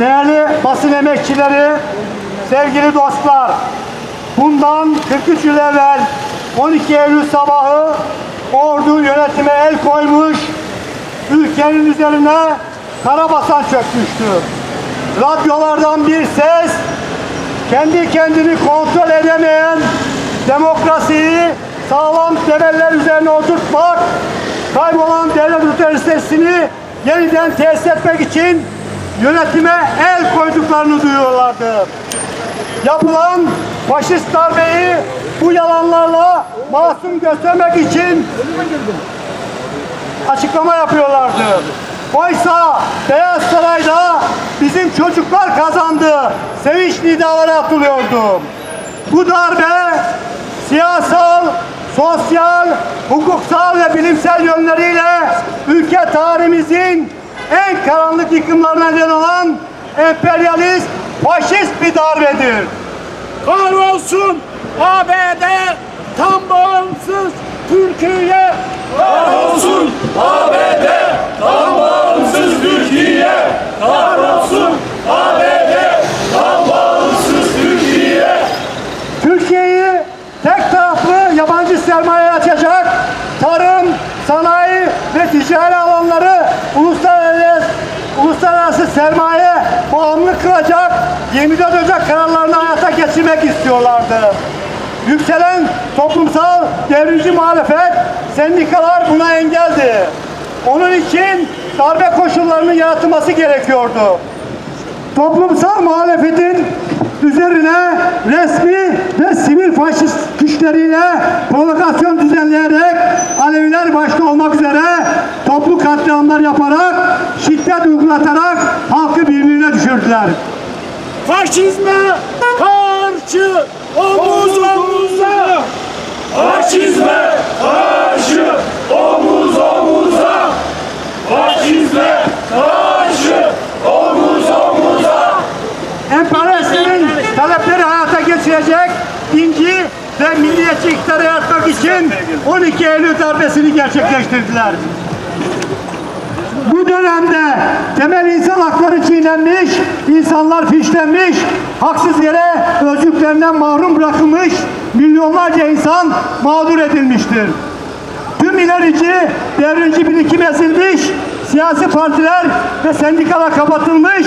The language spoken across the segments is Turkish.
Değerli basın emekçileri, sevgili dostlar, bundan 43 yıl evvel 12 Eylül sabahı ordu yönetime el koymuş, ülkenin üzerine karabasan çökmüştü. Radyolardan bir ses, kendi kendini kontrol edemeyen demokrasiyi sağlam temeller üzerine oturtmak, kaybolan devlet otoritesini yeniden tesis etmek için yönetime el koyduklarını duyuyorlardı. Yapılan faşist darbeyi bu yalanlarla masum göstermek için açıklama yapıyorlardı. Oysa Beyaz Saray'da bizim çocuklar kazandı. Sevinç nidaları atılıyordu. Bu darbe siyasal, sosyal, hukuksal ve bilimsel yönleriyle ülke tarihimizin en karanlık yıkımlarına neden olan emperyalist, faşist bir darbedir. Kahrolsun ABD tam bağımsız Türkiye. Kahrolsun ABD tam bağımsız Türkiye. Kahrolsun ABD tam bağımsız Türkiye. Türkiye'yi tek taraflı yabancı sermaye açacak, tarım, sanayi ve ticari alanları uluslararası, uluslararası sermaye bağımlı kılacak 24 Ocak kararlarını hayata geçirmek istiyorlardı. Yükselen toplumsal devrimci muhalefet, sendikalar buna engeldi. Onun için darbe koşullarının yaratılması gerekiyordu toplumsal muhalefetin üzerine resmi ve sivil faşist güçleriyle provokasyon düzenleyerek Aleviler başta olmak üzere toplu katliamlar yaparak şiddet uygulatarak düşürdüler. Faşizme karşı omuz omuza. Faşizme karşı omuz omuza. Faşizme karşı omuz omuza. Emperyalistlerin talepleri hayata geçirecek dinci ve milliyetçi iktidarı yaratmak için 12 Eylül darbesini gerçekleştirdiler. Dönemde temel insan hakları çiğnenmiş, insanlar fişlenmiş, haksız yere özgürlüklerinden mahrum bırakılmış, milyonlarca insan mağdur edilmiştir. Tüm ilerici, devrimci birikim ezilmiş, siyasi partiler ve sendikalar kapatılmış,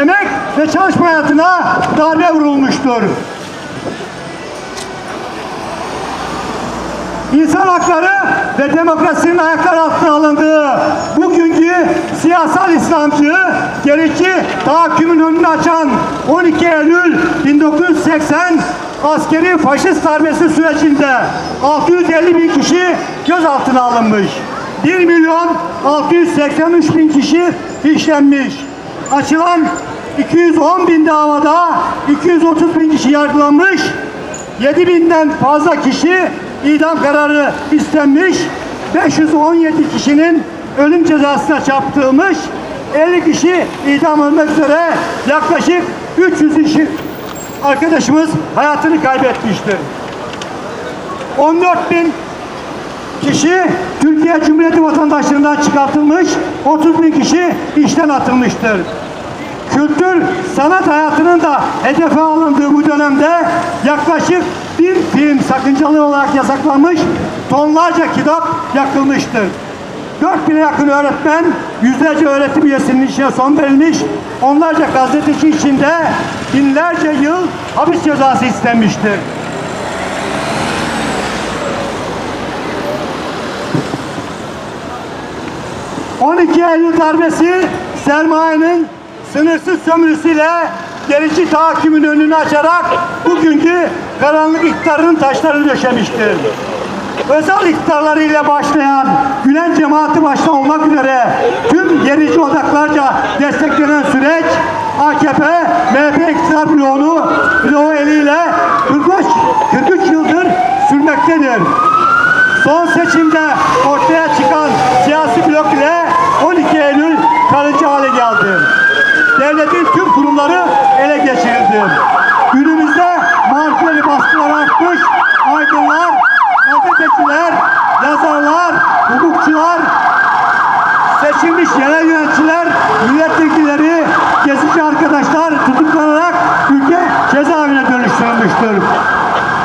emek ve çalışma hayatına darbe vurulmuştur. İnsan hakları ve demokrasinin ayaklar altına alındığı bugünkü siyasal İslamcı gerici tahakkümün önünü açan 12 Eylül 1980 askeri faşist darbesi sürecinde 650 bin kişi gözaltına alınmış. 1 milyon 683 bin kişi işlenmiş. Açılan 210 bin davada 230 bin kişi yargılanmış. 7 binden fazla kişi idam kararı istenmiş. 517 kişinin ölüm cezasına çarptırılmış. 50 kişi idam olmak üzere yaklaşık 300 kişi arkadaşımız hayatını kaybetmiştir. 14 bin kişi Türkiye Cumhuriyeti vatandaşlığından çıkartılmış, 30 bin kişi işten atılmıştır. Kültür, sanat hayatının da hedefe alındığı bu dönemde yaklaşık bir film sakıncalı olarak yasaklanmış, tonlarca kitap yakılmıştır. 4000'e yakın öğretmen, yüzlerce öğretim üyesinin işine son verilmiş, onlarca gazeteci içinde binlerce yıl hapis cezası istenmiştir. ...12 Eylül darbesi sermayenin sınırsız sömürüsüyle gerici tahakkümün önünü açarak bugünkü karanlık iktidarının taşlarını döşemiştir. Özel iktidarlarıyla başlayan Gülen cemaati başta olmak üzere tüm gerici odaklarca desteklenen süreç AKP, MHP iktidar bloğunu bloğu eliyle 43, 43 yıldır sürmektedir. Son seçimde ortaya çıkan siyasi blok ile 12 Eylül kalıcı hale geldi. Devletin tüm kurumları ele geçirildi. seçilmiş yerel yöneticiler, milletvekilleri, kesici arkadaşlar tutuklanarak ülke cezaevine dönüştürülmüştür.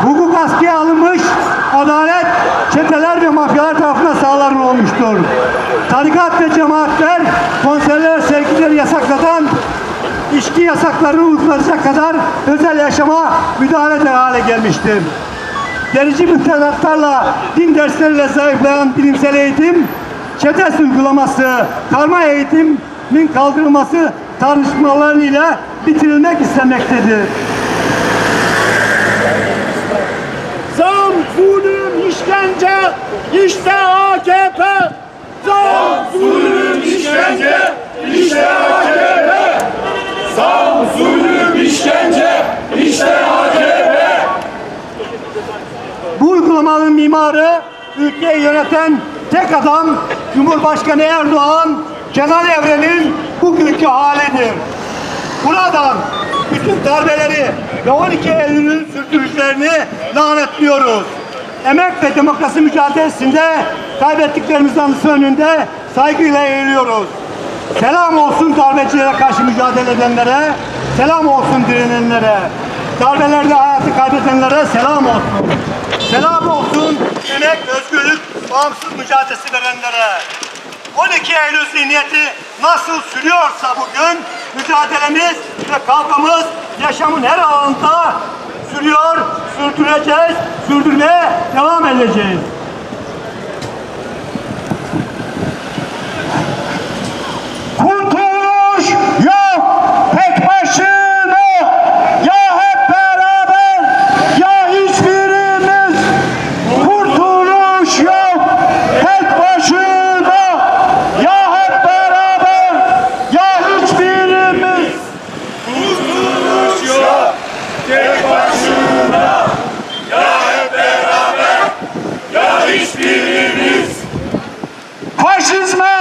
Hukuk askıya alınmış, adalet çeteler ve mafyalar tarafından sağlarına olmuştur. Tarikat ve cemaatler konserler, sergileri yasaklatan içki yasaklarını uygulayacak kadar özel yaşama müdahale eder hale gelmiştir. Gerici müfredatlarla din dersleriyle zayıflayan bilimsel eğitim çetes uygulaması, karma eğitimin kaldırılması tartışmalarıyla bitirilmek istenmektedir. Zam, zulüm, işkence, işte AKP. Zam, zulüm, işkence, işte AKP. Zam, zulüm, işkence, işte AKP. Bu uygulamanın mimarı ülkeyi yöneten tek adam Cumhurbaşkanı Erdoğan, Kenan Evren'in bugünkü halidir. Buradan bütün darbeleri ve 12 Eylül'ün sürtürücülerini lanetliyoruz. Emek ve demokrasi mücadelesinde kaybettiklerimizin anısı önünde saygıyla eğiliyoruz. Selam olsun darbecilere karşı mücadele edenlere, selam olsun direnenlere, darbelerde hayatı kaybedenlere selam olsun. Selam olsun emek, özgürlük, bağımsız mücadelesi verenlere. 12 Eylül zihniyeti nasıl sürüyorsa bugün mücadelemiz ve kavgamız yaşamın her alanında sürüyor, sürdüreceğiz, sürdürmeye devam edeceğiz. This is my